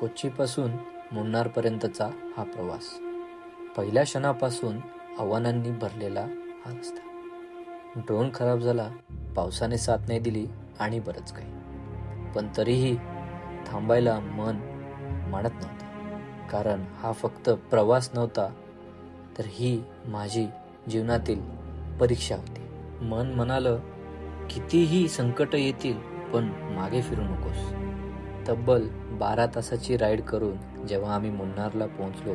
कोच्चीपासून मुन्नारपर्यंतचा हा प्रवास. पहिल्या क्षणापासून आव्हानांनी भरलेला हा रस्ता. ड्रोन खराब झाला पावसाने साथ नाही दिली आणि बरंच काही. पण तरीही थांबायला मन मानत नव्हतं. कारण हा फक्त प्रवास नव्हता तर ही माझी जीवनातील परीक्षा होती. मन म्हणालं कितीही संकट येतील पण मागे फिरू नकोस. तब्बल बारा तासाची राईड करून जेव्हा आम्ही मुन्नारला पोहोचलो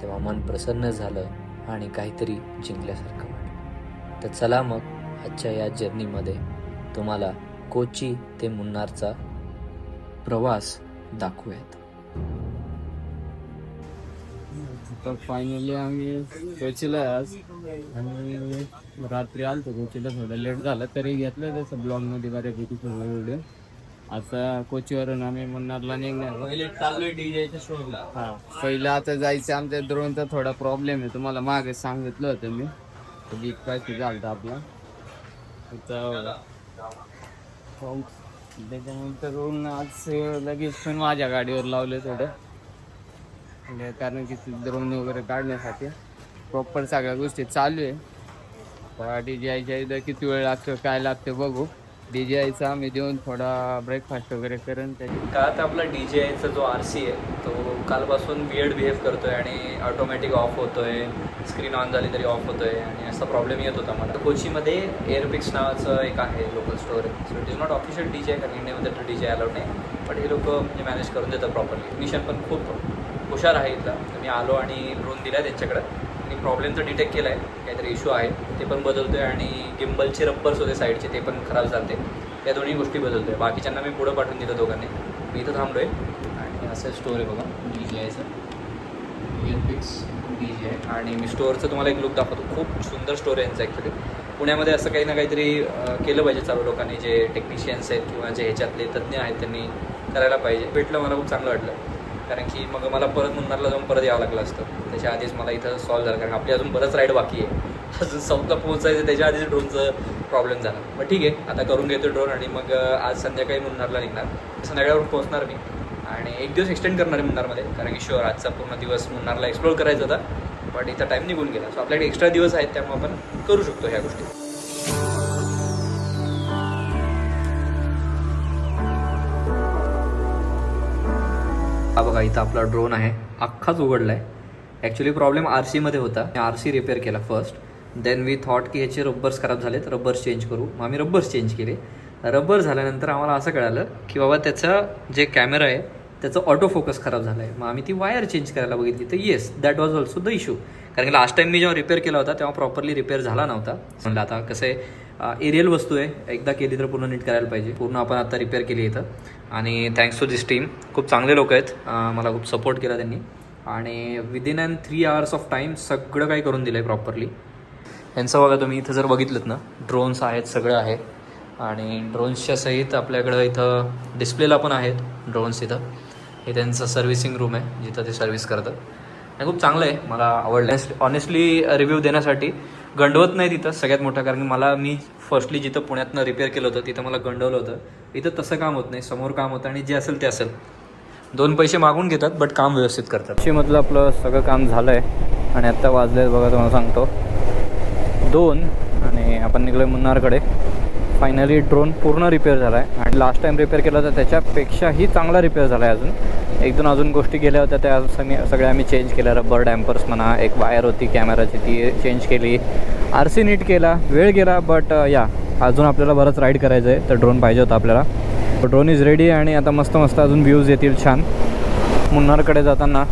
तेव्हा मन प्रसन्न झालं आणि काहीतरी जिंकल्यासारखं वाटलं. तर चला मग आजच्या या जर्नीमध्ये तुम्हाला कोची ते मुन्नारचा प्रवास दाखवूयात. तर फायनली आम्ही कोचीला आज आणि रात्री आलतो कोचीला थोडं लेट झालं तरी घेतलं त्याचं ब्लॉगमध्ये बऱ्यापैकी सगळं व्हिडिओ आता कोचीवरून आम्ही मुन्नारला निघणार डीजेच्या शोधला हा पहिलं आता जायचं आमच्या ड्रोनचा थोडा प्रॉब्लेम आहे. तुम्हाला मागे सांगितलं होतं मी. वीक काय झालं आपला. त्याच्यानंतर आज लगेच पण माझ्या गाडीवर लावले थोडं. म्हणजे कारण की द्रोण वगैरे काढण्यासाठी प्रॉपर सगळ्या गोष्टी चालू आहे. डी जे आयच्या इथं किती वेळ लागतो काय लागतं बघू. डी जे आयचा आम्ही देऊन थोडा ब्रेकफास्ट वगैरे करून त्याची का तर आपला डी जे आयचा जो आर सी आहे तो कालपासून वियर्ड बिहेव करतोय आणि ऑटोमॅटिक ऑफ होतोय स्क्रीन ऑन झाली तरी ऑफ होतोय आणि असा प्रॉब्लेम येत होता मला. कोचीमध्ये एअरपिक्स नावाचं एक आहे local store so it is not official D J आहे कारण इंडियामध्ये तर डी जे अलाउड नाही. पण हे लोक म्हणजे मॅनेज करून देतात प्रॉपरली मिशन पण खूप हुशार आहे इथला. मी आलो आणि ड्रोन दिला त्यांच्याकडं. आणि प्रॉब्लेमचं डिटेक्ट केला आहे काहीतरी इश्यू आहे. ते पण बदलतोय आणि गिम्बलचे रब्बर्स होते साईडचे ते पण खराब झाले या दोन्ही गोष्टी बदलतोय. बाकीच्यांना मी पुढं पाठवून दिलं दोघांनी. मी इथं थांबलो आहे आणि असं स्टोर आहे बघा. डी जे आयचं इयरपिक्स डी जे आहे आणि मी स्टोअरचं तुम्हाला एक लुक दाखवतो. खूप सुंदर स्टोर आहे यांचं ॲक्च्युली पुण्यामध्ये असं काही ना काहीतरी केलं पाहिजे चालू लोकांनी. जे टेक्निशियन्स आहेत किंवा जे ह्याच्यातले तज्ज्ञ आहेत त्यांनी करायला पाहिजे. भेटलं मला खूप चांगलं वाटलं. कारण की मग मला परत मुन्नारला जाऊन परत यावं लागलं असतं. त्याच्या आधीच मला इथं सॉल्व्ह झालं. कारण आपली अजून बरंच राईड बाकी आहे. अजून साऊथला पोहोचायचं त्याच्या आधीच ड्रोनचं प्रॉब्लेम झाला. मग ठीक आहे आता करून घेतो ड्रोन आणि मग आज संध्याकाळी मुन्नारला निघणार. संध्याकाळवर पोहोचणार मी. आणि एक दिवस एक्सटेंड करणार आहे मुन्नारमध्ये. कारण की शुअर आजचा पूर्ण दिवस मुन्नारला एक्सप्लोर करायचा होता. बट इथं टाईम निघून गेला. सो आपल्याकडे एक्स्ट्रा दिवस आहेत त्यामुळे आपण करू शकतो ह्या गोष्टी. हा बघा इथं आपला ड्रोन आहे. अख्खाच उघडला आहे ॲक्च्युली प्रॉब्लेम आर सीमध्ये होता. आर सी रिपेअर केला फर्स्ट देन वी थॉट की ह्याचे रब्बर्स खराब झाले रब्बर्स चेंज करू. मग आम्ही रब्बर्स चेंज केले. रब्बर झाल्यानंतर आम्हाला असं कळालं की बाबा त्याचा जे कॅमेरा आहे त्याचं ऑटो फोकस खराब झाला आहे मग आम्ही ती वायर चेंज करायला बघितली. तर yes that was also the issue कारण की लास्ट टाइम मी जेव्हा रिपेअर केला होता तेव्हा प्रॉपरली रिपेअर झाला नव्हता. म्हणलं आता कसं आहे एरियल वस्तू आहे. एकदा केली तर पूर्ण नीट करायला पाहिजे. पूर्ण आपण आता रिपेअर केली इथं. आणि थँक्स टू दिस टीम खूप चांगले लोक आहेत. मला खूप सपोर्ट केला त्यांनी. आणि within and three hours of time सगळं काही करून दिलं आहे प्रॉपरली यांचं बघा तुम्ही इथं जर बघितलं ना ड्रोन्स आहेत सगळं आहे. आणि ड्रोन्सच्या सहित आपल्याकडं इथं डिस्प्लेला पण आहेत ड्रोन्स इथं. हे त्यांचं सर्व्हिसिंग रूम आहे जिथं ते सर्व्हिस करतात. आणि खूप चांगलं आहे मला आवडलं. ऑनेस्टली रिव्ह्यू देण्यासाठी गंडवत नाही तिथं सगळ्यात मोठं कारण की मला मी फर्स्टली जिथं पुण्यातनं रिपेअर केलं होतं तिथं मला गंडवलं होतं. इथं तसं काम होत नाही समोर काम होतं आणि जे असेल ते असेल. दोन पैसे मागून घेतात बट काम व्यवस्थित करतात. मधलं आपलं सगळं काम झालं आहे आणि आत्ता वाजले बघा तुम्हाला सांगतो. दोन आणि आपण निघलो मुन्नारकडे. फायनली ड्रोन पूर्ण रिपेअर झाला आहे आणि लास्ट टाईम रिपेअर केला होता त्याच्यापेक्षाही चांगला रिपेअर झाला आहे अजून. एक दोन अजून गोष्टी गेल्या होत्या त्या सगळ्या सगळ्या आम्ही चेंज केल्या. रबर डॅम्पर्स म्हणा एक वायर होती कॅमेराची ती चेंज केली. आर सी नीट केला वेळ गेला बट या uh, अजून आपल्याला बरंच राईड करायचं आहे तर ड्रोन पाहिजे होता आपल्याला. ड्रोन इज रेडी आणि आता मस्त मस्त अजून व्ह्यूज येतील छान. मुन्नारकडे जाताना.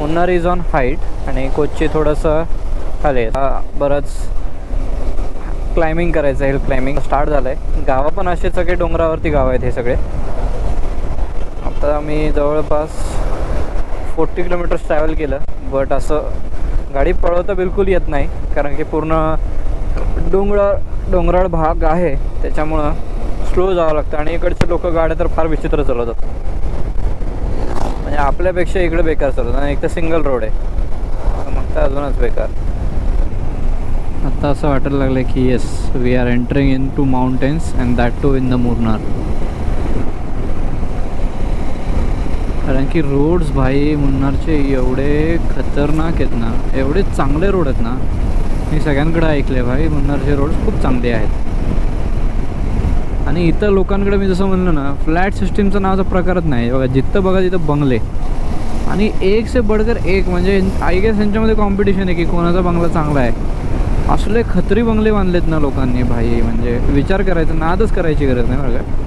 मुन्नार इज ऑन हाईट आणि कोचची थोडंसं खाली बरंच क्लाइम्बिंग करायचं हिल क्लाइम्बिंग स्टार्ट झालं आहे गावं पण असे सगळे डोंगरावरती गाव आहेत हे सगळे. आता आम्ही जवळपास फोर्टी किलोमीटर्स ट्रॅव्हल केलं बट असं गाडी पळवता बिलकुल येत नाही कारण की पूर्ण डोंगराळ डोंगराळ भाग आहे त्याच्यामुळं स्लो जावं लागतं आणि इकडचे लोक गाड्या तर फार विचित्र चालवतात. म्हणजे आपल्यापेक्षा इकडे बेकार चालवतात. आणि एक तर सिंगल रोड आहे. मग तर अजूनच बेकार. आता असं वाटायला लागलं की yes we are entering into mountains and that too in the Munnar कारण की रोड्स भाई मुन्नारचे एवढे खतरनाक आहेत ना एवढे चांगले रोड आहेत ना मी सगळ्यांकडे ऐकले भाई मुन्नारचे रोड खूप चांगले आहेत. आणि इथं लोकांकडे मी जसं म्हणलं ना फ्लॅट सिस्टीमचं नावाचा प्रकारच नाही. बघा जिथं बघा तिथं बंगले. आणि एक से बडकर एक म्हणजे आय गेस यांच्यामध्ये कॉम्पिटिशन आहे की कोणाचा बंगला चांगला आहे. असले खत्री बंगले बांधलेत ना लोकांनी भाई. म्हणजे विचार करायचा नादच करायची गरज नाही बघा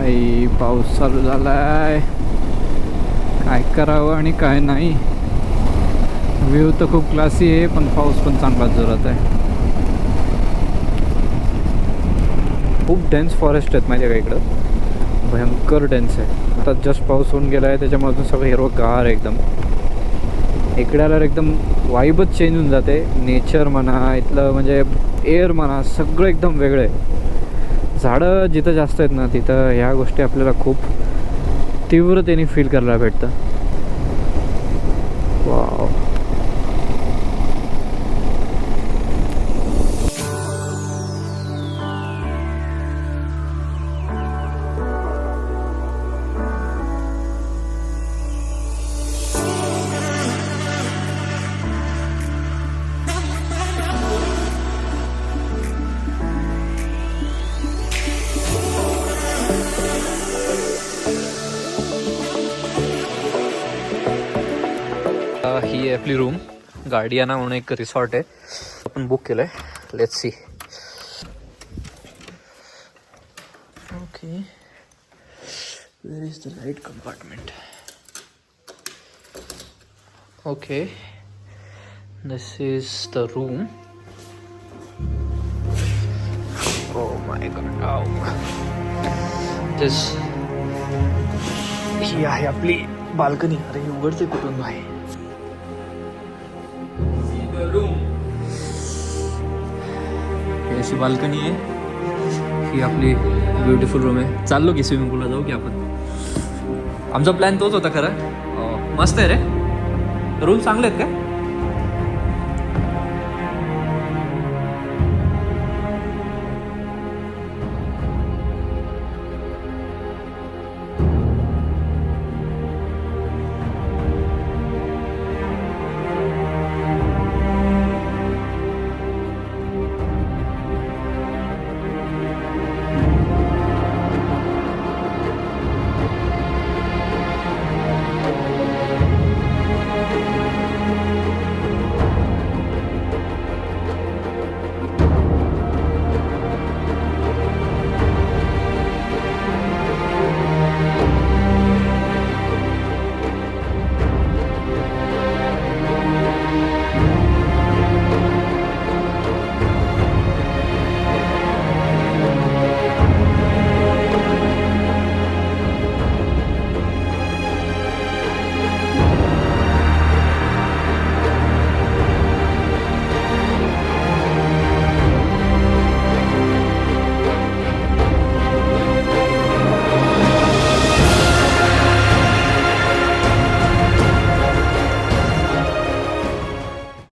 आई पाऊस चालू झालाय. काय करावं आणि काय नाही. व्ह्यू तर खूप क्लासी आहे पण पाऊस पण चांगलाच जोरात आहे. खूप डेन्स फॉरेस्ट आहेत माझ्या इकडं. भयंकर डेन्स आहे. आता जस्ट पाऊस होऊन गेला आहे त्याच्यामधून सगळं हिरवं गार आहे एकदम. इकडे आल्यावर एकदम वाईबच चेंज होऊन जाते. नेचर म्हणा इथलं म्हणजे एअर म्हणा सगळं एकदम वेगळं आहे. झाडं जिथं जास्त आहेत ना तिथं ह्या गोष्टी आपल्याला खूप तीव्रतेने फील करायला भेटतं वा ही आहे आपली रूम गार्डियाना म्हणून एक रिसॉर्ट आहे. आपण बुक केलं आहे let's see okay where is the light compartment okay this is the room oh my god this ही आहे आपली बाल्कनी अरे उघडते कुठून आहे अशी बाल्कनी आहे. ही आपली ब्युटिफुल रूम आहे. चाललो की स्विमिंग पूलला जाऊ की आपण. आमचा प्लॅन तोच होता खरं. मस्त आहे रे. रूम चांगले आहेत का?